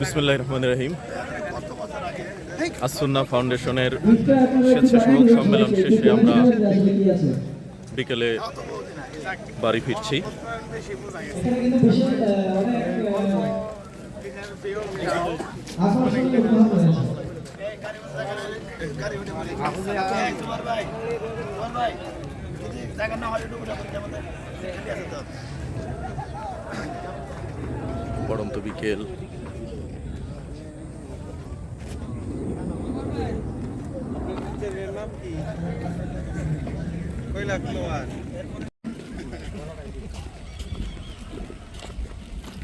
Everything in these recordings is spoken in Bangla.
বিসমুল্লাহ রহমান রহিম। আসুন্না ফাউন্ডেশনের স্বেচ্ছাসেবক সম্মেলন শেষে আমরা বিকেলে বাড়ি ফিরছি। এখানে কিন্তু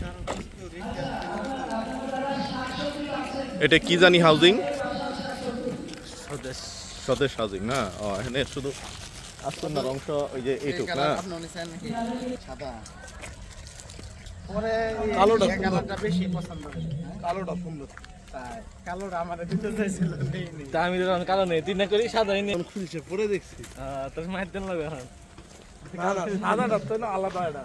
পড়ন্ত বিকেল এটা কি জানি হাউজিং স্বদেশ। হাউজিং না? ও এখানে শুধু আসন্নার অংশ ওই যে এইটুক না? কালোটা এই কালারটা বেশি পছন্দ কালোটা সুন্দর। তাই। তা আমি তো কালো নেই তিন করি সাদা নেই। খুলছে পরে দেখছি। তোর মায়ের দিন লাগবে এখন। না না সাদাটা তো না আলাদা এটা।